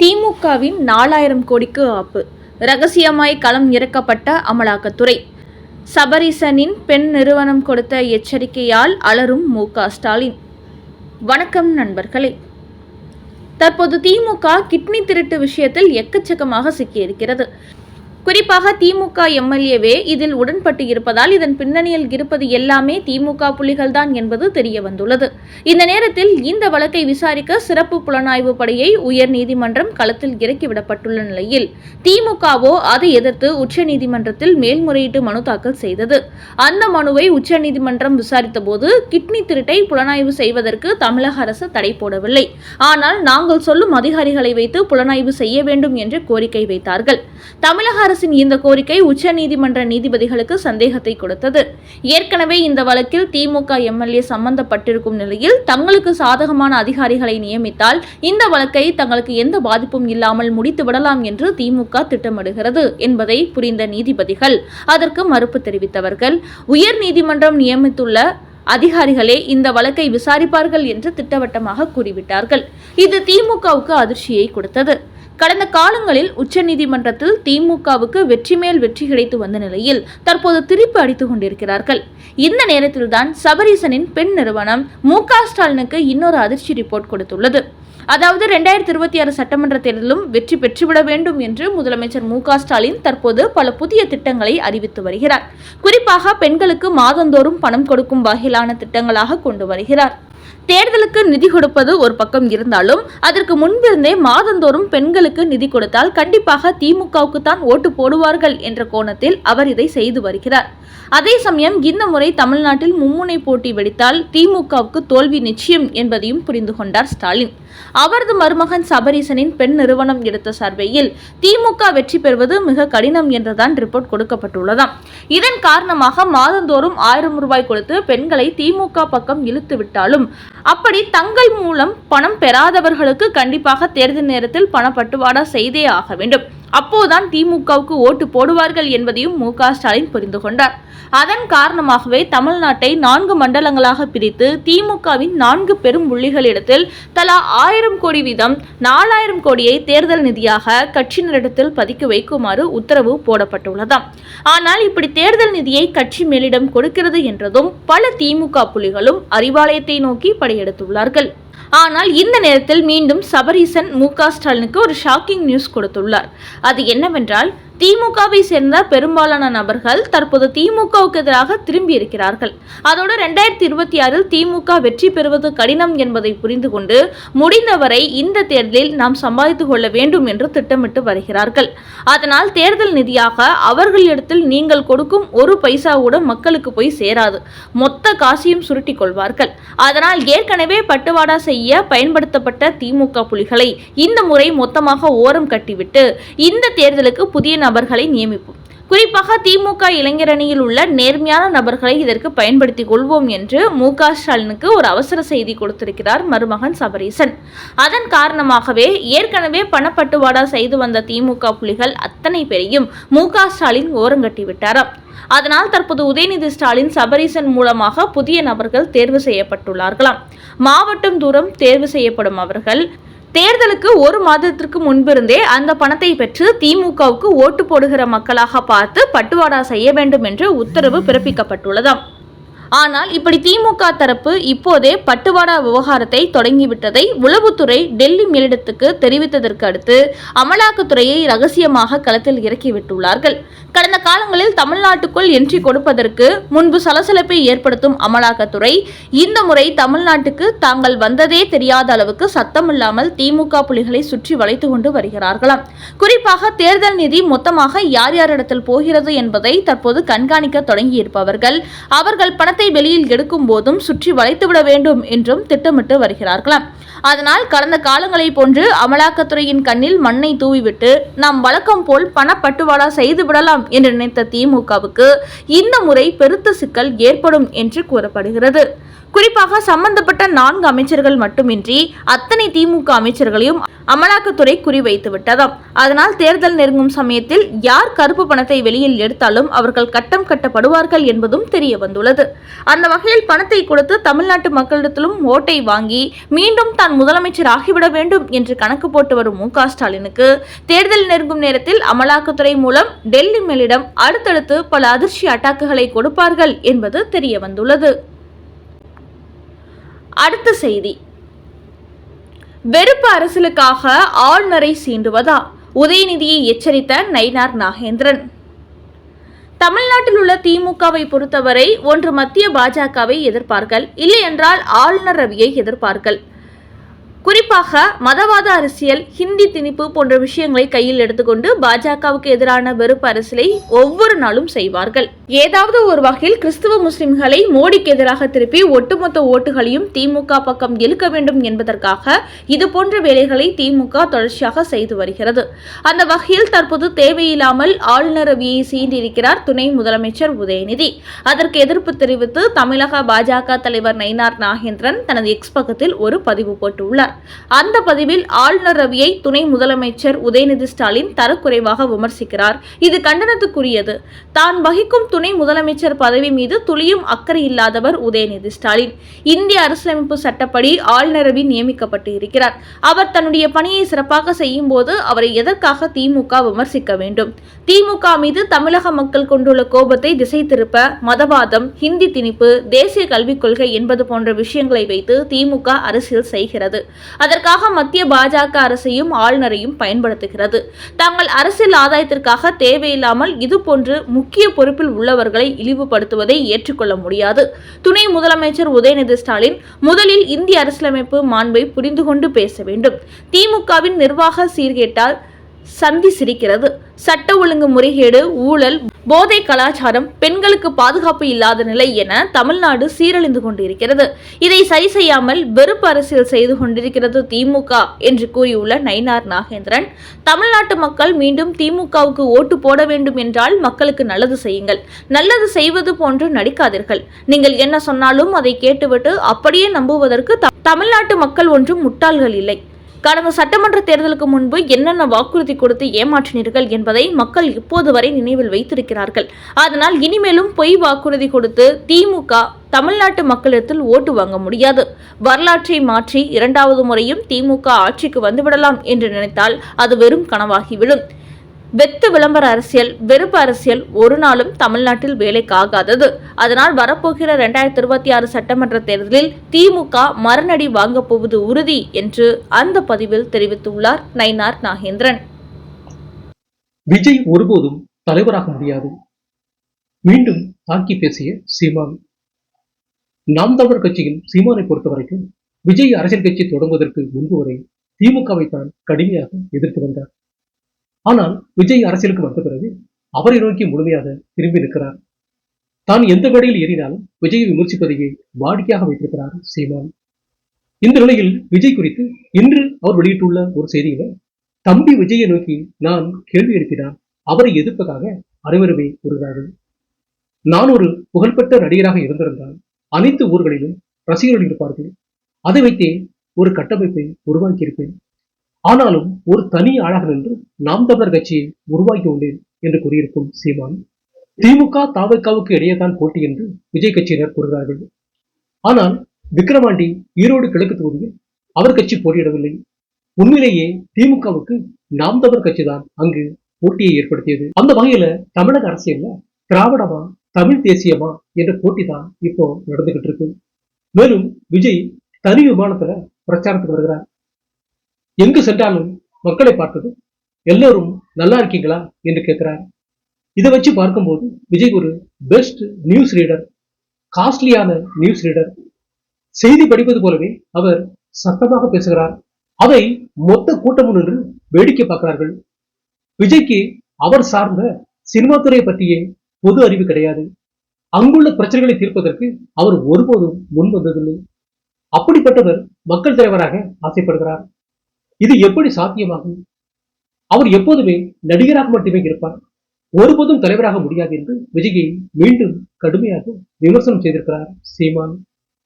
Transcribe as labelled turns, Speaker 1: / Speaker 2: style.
Speaker 1: திமுகவின் நாலாயிரம் கோடிக்கு ஆப்பு. ரகசியமாய் களம் இறக்கப்பட்ட அமலாக்கத்துறை. சபரிசனின் பெண் நிறுவனம் கொடுத்த எச்சரிக்கையால் அலரும் மு ஸ்டாலின். வணக்கம் நண்பர்களே. தற்போது திமுக கிட்னி திருட்டு விஷயத்தில் எக்கச்சக்கமாக சிக்கியிருக்கிறது. குறிப்பாக திமுக எம்எல்ஏவே இதில் உடன்பட்டு இருப்பதால் இதன் பின்னணியில் இருப்பது எல்லாமே திமுக புலிகள்தான் என்பது தெரிய வந்துள்ளது இந்த நேரத்தில் இந்த வழக்கை விசாரிக்க சிறப்பு புலனாய்வு படையை உயர்நீதிமன்றம் களத்தில் இறக்கிவிடப்பட்டுள்ள நிலையில் திமுகவோ அதை எதிர்த்து உச்சநீதிமன்றத்தில் மேல்முறையீட்டு மனு தாக்கல் செய்தது. அந்த மனுவை உச்சநீதிமன்றம் விசாரித்தபோது கிட்னி திருட்டை புலனாய்வு செய்வதற்கு தமிழக அரசு தடை போடவில்லை. ஆனால் நாங்கள் சொல்லும் அதிகாரிகளை வைத்து புலனாய்வு செய்ய வேண்டும் என்று கோரிக்கை வைத்தார்கள். தமிழக அரசு அரசின் இந்த கோரிக்கை உச்சநீதிமன்ற நீதிபதிகளுக்கு சந்தேகத்தை கொடுத்தது. ஏற்கனவே இந்த வழக்கில் திமுக எம்எல்ஏ சம்பந்தப்பட்டிருக்கும் நிலையில் தங்களுக்கு சாதகமான அதிகாரிகளை நியமித்தால் இந்த வழக்கை தங்களுக்கு எந்த பாதிப்பும் இல்லாமல் முடித்து விடலாம் என்று திமுக திட்டமிடுகிறது என்பதை புரிந்த நீதிபதிகள் அதற்கு மறுப்பு தெரிவித்தவர்கள். உயர் நீதிமன்றம் நியமித்துள்ள அதிகாரிகளே இந்த வழக்கை விசாரிப்பார்கள் என்று திட்டவட்டமாக கூறிவிட்டார்கள். இது திமுகவுக்கு அதிர்ச்சியை கொடுத்தது. கடந்த காலங்களில் உச்சநீதிமன்றத்தில் திமுகவுக்கு வெற்றி மேல் வெற்றி கிடைத்து வந்த நிலையில் தற்போது திருப்பி அடித்துக் கொண்டிருக்கிறார்கள். இந்த நேரத்தில்தான் சபரீசனின் பெண் நிறுவனம் மு ஸ்டாலினுக்கு இன்னொரு அதிர்ச்சி ரிப்போர்ட் கொடுத்துள்ளது. அதாவது ரெண்டாயிரத்தி இருபத்தி ஆறு சட்டமன்ற தேர்தலும் வெற்றி பெற்றுவிட வேண்டும் என்று முதலமைச்சர் மு ஸ்டாலின் தற்போது பல புதிய திட்டங்களை அறிவித்து வருகிறார். குறிப்பாக பெண்களுக்கு மாதந்தோறும் பணம் கொடுக்கும் வகையிலான திட்டங்களாக கொண்டு வருகிறார். தேர்தலுக்கு நிதி கொடுப்பது ஒரு பக்கம் இருந்தாலும் அதற்கு முன்பிருந்தே மாதந்தோறும் பெண்களுக்கு நிதி கொடுத்தால் கண்டிப்பாக திமுகவுக்கு தான் ஓட்டு போடுவார்கள் என்ற கோணத்தில் அவர் இதை செய்து வருகிறார். அதே சமயம் இந்த முறை தமிழ்நாட்டில் மும்முனை போட்டி வெடித்தால் திமுகவுக்கு தோல்வி நிச்சயம் என்பதையும் புரிந்து கொண்டார் ஸ்டாலின். அவரது மருமகன் சபரீசனின் பெண் நிறுவனம் எடுத்த சர்வேயில் திமுக வெற்றி பெறுவது மிக கடினம் என்றுதான் ரிப்போர்ட் கொடுக்கப்பட்டுள்ளதாம். இதன் காரணமாக மாதந்தோறும் ஆயிரம் ரூபாய் கொடுத்து பெண்களை திமுக பக்கம் இழுத்து விட்டாலும் அப்படி தங்கள் மூலம் பணம் பெறாதவர்களுக்கு கண்டிப்பாக தேர்தல் நேரத்தில் பணப்பட்டுவாடா செய்தே ஆக வேண்டும். அப்போதான் திமுகவுக்கு ஓட்டு போடுவார்கள் என்பதையும் மு ஸ்டாலின் புரிந்து கொண்டார். அதன் காரணமாகவே தமிழ்நாட்டை நான்கு மண்டலங்களாக பிரித்து திமுகவின் நான்கு பெரும் புள்ளிகளிடத்தில் தலா ஆயிரம் கோடி வீதம் நாலாயிரம் கோடியை தேர்தல் நிதியாக கட்சியினரிடத்தில் பதுக்கி வைக்குமாறு உத்தரவு போடப்பட்டுள்ளதாம். ஆனால் இப்படி தேர்தல் நிதியை கட்சி மேலிடம் கொடுக்கிறது என்றதும் பல திமுக புலிகளும் அறிவாலயத்தை நோக்கி படையெடுத்துள்ளார்கள். ஆனால் இந்த நேரத்தில் மீண்டும் சபரீசன் மு க ஸ்டாலினுக்கு ஒரு ஷாக்கிங் நியூஸ் கொடுத்துள்ளார். அது என்னவென்றால் திமுகவை சேர்ந்த பெரும்பாலான நபர்கள் தற்போது திமுகவுக்கு எதிராக திரும்பி இருக்கிறார்கள் அதோடு ரெண்டாயிரத்தி இருபத்தி ஆறில் திமுக வெற்றி பெறுவது கடினம் என்பதை புரிந்து கொண்டு முடிந்தவரை இந்த தேர்தலில் நாம் சம்பாதித்து கொள்ள வேண்டும் என்று திட்டமிட்டு வருகிறார்கள். அதனால் தேர்தல் நிதியாக அவர்களிடத்தில் நீங்கள் கொடுக்கும் ஒரு பைசா கூட மக்களுக்கு போய் சேராது. மொத்த காசையும் சுருட்டிக் கொள்வார்கள். அதனால் ஏற்கனவே பட்டுவாடா செய்ய பயன்படுத்தப்பட்ட திமுக புலிகளை இந்த முறை மொத்தமாக ஓரம் கட்டிவிட்டு இந்த தேர்தலுக்கு புதிய நபர்களை நியமிப்போம். குறிப்பாக திமுக இளைஞரணியில் உள்ள நேர்மையான நபர்களை இதற்கு பயன்படுத்திக் கொள்வோம் என்று மு க ஸ்டாலினுக்கு ஒரு அவசர செய்தி கொடுத்திருக்கிறார் மருமகன் சபரீசன். அதன் காரணமாகவே ஏற்கனவே பணப்பட்டுவாடா செய்து வந்த திமுக புலிகள் அத்தனை பேரையும் மு க ஸ்டாலின் ஓரங்கட்டிவிட்டாராம் அதனால் தற்போது உதயநிதி ஸ்டாலின் சபரீசன் மூலமாக புதிய நபர்கள் தேர்வு செய்யப்பட்டுள்ளார்களாம். மாவட்டம் தூரம் தேர்வு செய்யப்படும் அவர்கள் தேர்தலுக்கு ஒரு மாதத்திற்கு முன்பிருந்தே அந்த பணத்தை பெற்று திமுகவுக்கு ஓட்டு போடுகிற மக்களாக பார்த்து பட்டுவாடா செய்ய வேண்டும் என்று உத்தரவு பிறப்பிக்கப்பட்டுள்ளதாம். ஆனால் இப்படி திமுக தரப்பு இப்போதே பட்டுவாடா விவகாரத்தை தொடங்கிவிட்டதை உளவுத்துறை டெல்லி மேலிடத்துக்கு தெரிவித்ததற்கு அடுத்து அமலாக்கத்துறையை ரகசியமாக களத்தில் இறக்கிவிட்டுள்ளார்கள். கடந்த காலங்களில் தமிழ்நாட்டுக்குள் என்ட்ரி கொடுப்பதற்கு முன்பு சலசலப்பை ஏற்படுத்தும் அமலாக்கத்துறை இந்த முறை தமிழ்நாட்டுக்கு தாங்கள் வந்ததே தெரியாத அளவுக்கு சத்தமில்லாமல் திமுக புலிகளை சுற்றி வளைத்து கொண்டு வருகிறார்களாம். குறிப்பாக தேர்தல் நிதி மொத்தமாக யார் யாரிடத்தில் போகிறது என்பதை தற்போது கண்காணிக்க தொடங்கியிருப்பவர்கள் அவர்கள் பணத்தை வெளியில் எடுக்கும் போதும் சுற்றி வளைத்துவிட வேண்டும் என்றும் திட்டமிட்டு வருகிறார்களாம். அதனால் கடந்த காலங்களைப் போன்று அமலாக்கத்துறையின் கண்ணில் மண்ணை தூவிவிட்டு நாம் வழக்கம் போல் பணப்பட்டுவாடா செய்து விடலாம் என்று நினைத்த திமுகவுக்கு இந்த முறை பெருத்த சிக்கல் ஏற்படும் என்று கூறப்படுகிறது. குறிப்பாக சம்பந்தப்பட்ட நான்கு அமைச்சர்கள் மட்டுமின்றி அத்தனை திமுக அமைச்சர்களையும் அமலாக்கத்துறை குறிவைத்து விட்டதாம் அதனால் தேர்தல் நெருங்கும் சமயத்தில் யார் கருப்பு பணத்தை வெளியில் எடுத்தாலும் அவர்கள் கட்டம் கட்டப்படுவார்கள் என்பதும் தெரிய வந்துள்ளது அந்த வகையில் பணத்தை கொடுத்து தமிழ்நாட்டு மக்களிடத்திலும் ஓட்டை வாங்கி மீண்டும் தான் முதலமைச்சர் ஆகிவிட வேண்டும் என்று கணக்கு போட்டு வரும் மு ஸ்டாலினுக்கு தேர்தல் நெருங்கும் நேரத்தில் அமலாக்கத்துறை மூலம் டெல்லி மேலிடம் அடுத்தடுத்து பல அதிர்ச்சி அட்டாக்குகளை கொடுப்பார்கள் என்பது தெரிய வந்துள்ளது அடுத்த செய்தி. வெறுப்பு அரசியலுக்காக ஆளுநரை சீண்டுவதா? உதயநிதியை எச்சரித்த நயினார் நாகேந்திரன். தமிழ்நாட்டில் உள்ள திமுகவை பொறுத்தவரை ஒன்று மத்திய பாஜகவை எதிர்ப்பார்கள் இல்லை என்றால் ஆளுநர் ரவியை எதிர்ப்பார்கள். குறிப்பாக மதவாத அரசியல் ஹிந்தி திணிப்பு போன்ற விஷயங்களை கையில் எடுத்துக்கொண்டு பாஜகவுக்கு எதிரான வெறுப்பு அரசியலை ஒவ்வொரு நாளும் செய்வார்கள். ஏதாவது ஒரு வகையில் கிறிஸ்துவ முஸ்லிம்களை மோடிக்கு எதிராக திருப்பி ஒட்டுமொத்த ஓட்டுகளையும் திமுக பக்கம் இழுக்க வேண்டும் என்பதற்காக இது போன்ற வேலைகளை திமுக தொடர்ச்சியாக செய்து வருகிறது. அந்த வகையில் தற்போது தேவையில்லாமல் ஆளுநர் ரவியை சீண்டிருக்கிறார் துணை முதலமைச்சர் உதயநிதி. அதற்கு எதிர்ப்பு தெரிவித்து தமிழக பாஜக தலைவர் நயினார் நாகேந்திரன் தனது எக்ஸ் பக்கத்தில் ஒரு பதிவு போட்டுள்ளார். அந்த பதிவில் ஆளுநர் ரவியை துணை முதலமைச்சர் உதயநிதி ஸ்டாலின் தரக்குறைவாக விமர்சிக்கிறார். இது கண்டனத்துக்குரியது. தான் வகிக்கும் துணை முதலமைச்சர் பதவி மீது துளியும் அக்கறை இல்லாதவர் உதயநிதி ஸ்டாலின். இந்திய அரசியலமைப்பு சட்டப்படி ஆளுநர் ரவி நியமிக்கப்பட்டு இருக்கிறார். அவர் தன்னுடைய பணியை சிறப்பாக செய்யும் போது அவரை எதற்காக திமுக விமர்சிக்க வேண்டும்? திமுக மீது தமிழக மக்கள் கொண்டுள்ள கோபத்தை திசை திருப்ப மதவாதம் ஹிந்தி திணிப்பு தேசிய கல்விக் கொள்கை என்பது போன்ற விஷயங்களை வைத்து திமுக அரசியல் செய்கிறது. அதற்காக மத்திய பாஜக அரசையும் ஆளுநரையும் பயன்படுத்துகிறது. தாங்கள் அரசியல் ஆதாயத்திற்காக தேவையில்லாமல் இதுபோன்று முக்கிய பொறுப்பில் உள்ளவர்களை இழிவுபடுத்துவதை ஏற்றுக்கொள்ள முடியாது. துணை முதலமைச்சர் உதயநிதி ஸ்டாலின் முதலில் இந்திய அரசியலமைப்பு மாண்பை புரிந்து கொண்டு பேச வேண்டும். திமுகவின் நிர்வாக சீர்கேட்டால் சந்தி சிரிக்கிறது. சட்ட ஒழுங்கு முறைகேடு ஊழல் போதை கலாச்சாரம் பெண்களுக்கு பாதுகாப்பு இல்லாத நிலை என தமிழ்நாடு சீரழிந்து கொண்டிருக்கிறது. இதை சரி செய்யாமல் வெறுப்பு அரசியல் செய்து கொண்டிருக்கிறது திமுக என்று கூறியுள்ள நயினார் நாகேந்திரன் தமிழ்நாட்டு மக்கள் மீண்டும் திமுகவுக்கு ஓட்டு போட வேண்டும் என்றால் மக்களுக்கு நல்லது செய்யுங்கள். நல்லது செய்வது போன்று நடிக்காதீர்கள். நீங்கள் என்ன சொன்னாலும் அதை கேட்டுவிட்டு அப்படியே நம்புவதற்கு த- தமிழ்நாட்டு மக்கள் ஒன்றும் முட்டாள்கள் இல்லை. கடந்த சட்டமன்ற தேர்தலுக்கு முன்பு என்னென்ன வாக்குறுதி கொடுத்து ஏமாற்றினீர்கள் என்பதை மக்கள் இப்போது வரை நினைவில் வைத்திருக்கிறார்கள். அதனால் இனிமேலும் பொய் வாக்குறுதி கொடுத்து திமுக தமிழ்நாட்டு மக்களிடத்தில் ஓட்டு வாங்க முடியாது. வரலாற்றை மாற்றி இரண்டாவது முறையும் திமுக ஆட்சிக்கு வந்துவிடலாம் என்று நினைத்தால் அது வெறும் கனவாகிவிடும் வெத்து விளம்பர அரசியல் வெறுப்பு அரசியல் ஒரு நாளும் தமிழ்நாட்டில் வேலைக்காகாதது. அதனால் வரப்போகிற இரண்டாயிரத்தி இருபத்தி ஆறு சட்டமன்ற தேர்தலில் திமுக மரணடி வாங்கப் போவது உறுதி என்று அந்த பதிவில் தெரிவித்துள்ளார் நயினார் நாகேந்திரன்.
Speaker 2: விஜய் ஒருபோதும் தலைவராக முடியாது. மீண்டும் தாக்கி பேசிய சீமான். நாம் தமிழர் கட்சியில் சீமானை பொறுத்தவரைக்கும் விஜய் அரசியல் கட்சி தொடங்குவதற்கு முன்பு வரை திமுகவை தான் கடுமையாக எதிர்த்து வந்தார். ஆனால் விஜய் அரசியலுக்கு வந்த பிறகு அவரை நோக்கி முழுமையாக திரும்பி நிற்கிறார். தான் எந்த வழியில் ஏறினாலும் விஜயை விமர்சிப்பதையே வாடிக்கையாக வைத்திருக்கிறார் சீமான். இந்த நிலையில் விஜய் குறித்து இன்று அவர் வெளியிட்டுள்ள ஒரு செய்தியில தம்பி விஜயை நோக்கி நான் கேள்வி எழுப்பினார் அவரை எதிர்ப்பதாக அனைவருமே கூறுகிறார்கள். நான் ஒரு புகழ்பெற்ற நடிகராக இருந்திருந்தால் அனைத்து ஊர்களிலும் ரசிகர்கள் இருப்பார்கள். அதை வைத்தே ஒரு கட்டமைப்பை உருவாக்கியிருப்பேன். ஆனாலும் ஒரு தனி ஆளாக நின்று நாம் தமிழர் கட்சியை உருவாக்கி உள்ளேன் என்று கூறியிருக்கும் சீமான் திமுக தாவக்காவுக்கு இடையேதான் போட்டி என்று விஜய் கட்சியினர் கூறுகிறார்கள். ஆனால் விக்ரவாண்டி ஈரோடு கிழக்கு தொகுதியில் அவர் கட்சி போட்டியிடவில்லை. உண்மையிலேயே திமுகவுக்கு நாம் தமிழர் கட்சி தான் அங்கு போட்டியை ஏற்படுத்தியது. அந்த வகையில தமிழக அரசியல்ல திராவிடமா? தமிழ் தேசியமா? என்ற போட்டி தான் இப்போ நடந்துகிட்டு இருக்கு. மேலும் விஜய் தனி விமானத்துல பிரச்சாரத்துக்கு வருகிறார். எங்கு சென்றாலும் மக்களை பார்த்தது எல்லோரும் நல்லா இருக்கீங்களா? என்று கேட்கிறார். இதை வச்சு பார்க்கும்போது விஜய் ஒரு பெஸ்ட் நியூஸ் ரீடர் காஸ்ட்லியான நியூஸ் ரீடர் செய்தி படிப்பது போலவே அவர் சத்தமாக பேசுகிறார். அதை மொத்த கூட்டமும் நின்று வேடிக்கை பார்க்கிறார்கள். விஜய்க்கு அவர் சார்ந்த சினிமா துறை பற்றியே பொது அறிவு கிடையாது. அங்குள்ள பிரச்சனைகளை தீர்ப்பதற்கு அவர் ஒருபோதும் முன் வந்ததில்லை. அப்படிப்பட்டவர் மக்கள் தலைவராக ஆசைப்படுகிறார். இது எப்படி சாத்தியமாகும்? அவர் எப்போதுமே நடிகராக மட்டுமே இருப்பார். ஒருபோதும் தலைவராக முடியாது என்று விஜயை மீண்டும் கடுமையாக விமர்சனம் செய்திருக்கிறார் சீமான்.